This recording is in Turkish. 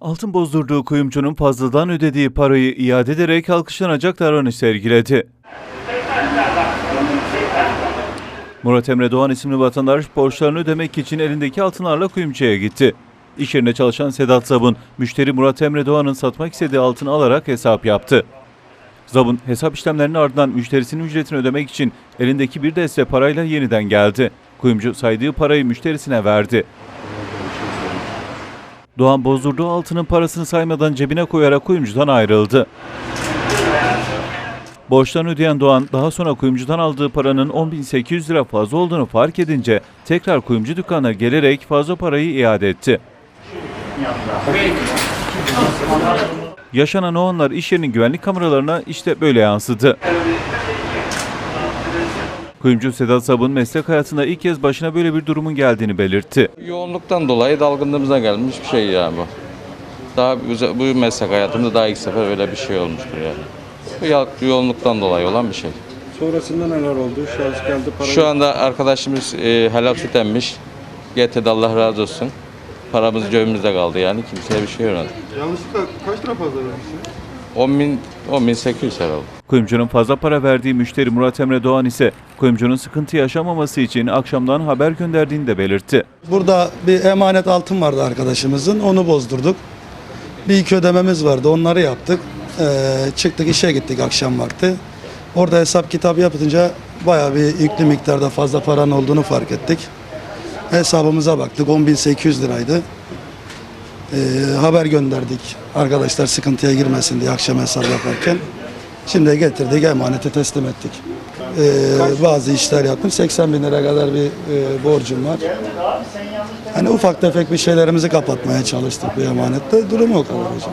Altın bozdurduğu kuyumcunun fazladan ödediği parayı iade ederek alkışlanacak davranış sergiledi. Murat Emre Doğan isimli vatandaş borçlarını ödemek için elindeki altınlarla kuyumcuya gitti. İş yerinde çalışan Sedat Zabun, müşteri Murat Emre Doğan'ın satmak istediği altını alarak hesap yaptı. Zabun hesap işlemlerinin ardından müşterisinin ücretini ödemek için elindeki bir deste parayla yeniden geldi. Kuyumcu saydığı parayı müşterisine verdi. Doğan bozdurduğu altının parasını saymadan cebine koyarak kuyumcudan ayrıldı. Borçlarını ödeyen Doğan daha sonra kuyumcudan aldığı paranın 10.800 lira fazla olduğunu fark edince tekrar kuyumcu dükkanına gelerek fazla parayı iade etti. Yaşanan o anlar iş yerinin güvenlik kameralarına işte böyle yansıdı. Kuyumcu Sedat Sabun meslek hayatında ilk kez başına böyle bir durumun geldiğini belirtti. Yoğunluktan dolayı dalgınlığımıza gelmiş bir şey yani bu. Daha bu, bu meslek hayatımda daha ilk sefer öyle bir şey olmuştur yani. Bu yoğunluktan dolayı olan bir şey. Sonrasında neler oldu? Şahıs geldi para Şu anda arkadaşımız e, helal süt emmiş. Getirdi Allah razı olsun. Paramız cebimizde kaldı yani kimseye bir şey olmadı. Yanlışlıkla kaç lira fazla vermişsin? 10 bin, 10 bin 800 lira oldu. Kuyumcunun fazla para verdiği müşteri Murat Emre Doğan ise kuyumcunun sıkıntı yaşamaması için akşamdan haber gönderdiğini de belirtti. Burada bir emanet altın vardı arkadaşımızın. Onu bozdurduk. Bir iki ödememiz vardı. Onları yaptık. Ee, çıktık işe gittik akşam vakti. Orada hesap kitap yapınca bayağı bir yüklü miktarda fazla paranın olduğunu fark ettik. Hesabımıza baktık. 10.800 liraydı. Ee, haber gönderdik. Arkadaşlar sıkıntıya girmesin diye akşam hesap yaparken. Şimdi getirdik emanete teslim ettik. Ee, bazı işler yaptım. 80 bin lira kadar bir e, borcum var. Hani ufak tefek bir şeylerimizi kapatmaya çalıştık bu emanette. Durum o kadar hocam.